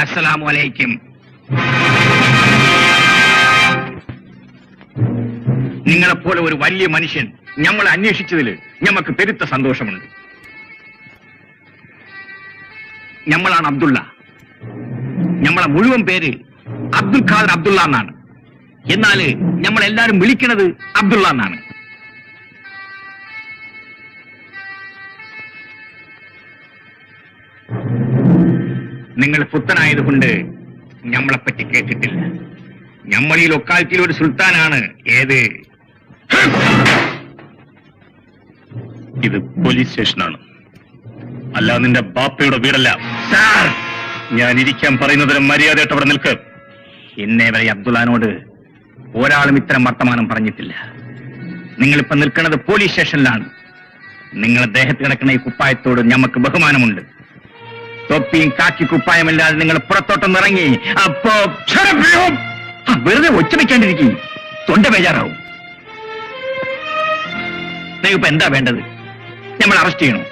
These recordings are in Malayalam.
അസ്സലാമു അലൈക്കും. നിങ്ങളെപ്പോലെ ഒരു വലിയ മനുഷ്യൻ ഞമ്മളെ അന്വേഷിച്ചതിൽ ഞമ്മക്ക് പെരുത്ത സന്തോഷമുണ്ട്. ഞമ്മളാണ് അബ്ദുള്ള. ഞമ്മളെ മുഴുവൻ പേര് അബ്ദുൽ ഖാദർ അബ്ദുള്ള എന്നാണ്. എന്നാൽ നമ്മളെല്ലാരും വിളിക്കണത് അബ്ദുള്ള എന്നാണ്. നിങ്ങൾ പുത്തനായതുകൊണ്ട് ഞമ്മളെപ്പറ്റി കേട്ടിട്ടില്ല. ഞമ്മൾ ഈ ലൊക്കാലിറ്റിയിൽ ഒരു സുൽത്താനാണ്. ഏത്? ഇത് പോലീസ് സ്റ്റേഷനാണ്. അല്ല നിന്റെ ബാപ്പയുടെ വീടല്ല. സാർ! ഞാൻ ഇരിക്കാൻ പറയുന്നതിന് മര്യാദയായിട്ട് അവിടെ നിൽക്ക്. ഇന്നേ വരെ അബ്ദുള്ളാനോട് ഒരാളും ഇത്തരം വർത്തമാനം പറഞ്ഞിട്ടില്ല. നിങ്ങളിപ്പോ നിൽക്കുന്നത് പോലീസ് സ്റ്റേഷനിലാണ്. നിങ്ങൾ ദേഹത്ത് കിടക്കുന്ന ഈ കുപ്പായത്തോട് ഞമ്മക്ക് ബഹുമാനമുണ്ട്. തൊപ്പിയും കാക്കി കുപ്പായമില്ലാതെ നിങ്ങൾ പുറത്തോട്ടൊന്ന് ഇറങ്ങി. അപ്പോ വെറുതെ ഒച്ച വെക്കാണ്ടിരിക്കും തൊണ്ട ബേജാറാവും. ഇപ്പൊ എന്താ വേണ്ടത്? നമ്മൾ അറസ്റ്റ് ചെയ്യണോ?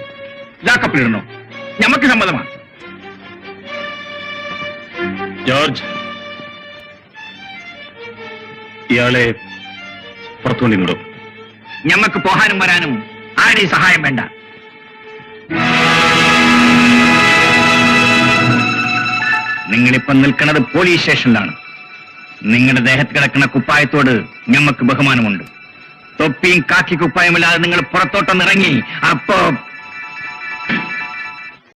ലാക്കപ്പിലിടണോ ഞമ്മക്ക് സമ്മതമാണ് ജോർജ് ഇയാളെ പുറത്തുകൊണ്ടി വിടും. ഞമ്മക്ക് പോകാനും വരാനും ആരുടെയും സഹായം വേണ്ട. നിങ്ങളിപ്പം നിൽക്കുന്നത് പോലീസ് സ്റ്റേഷനിലാണ്. നിങ്ങളുടെ ദേഹത്ത് കിടക്കുന്ന കുപ്പായത്തോട് ഞമ്മക്ക് ബഹുമാനമുണ്ട്. തൊപ്പിയും കാക്കി കുപ്പായമില്ലാതെ നിങ്ങൾ പുറത്തോട്ടൊന്നിറങ്ങി അപ്പോ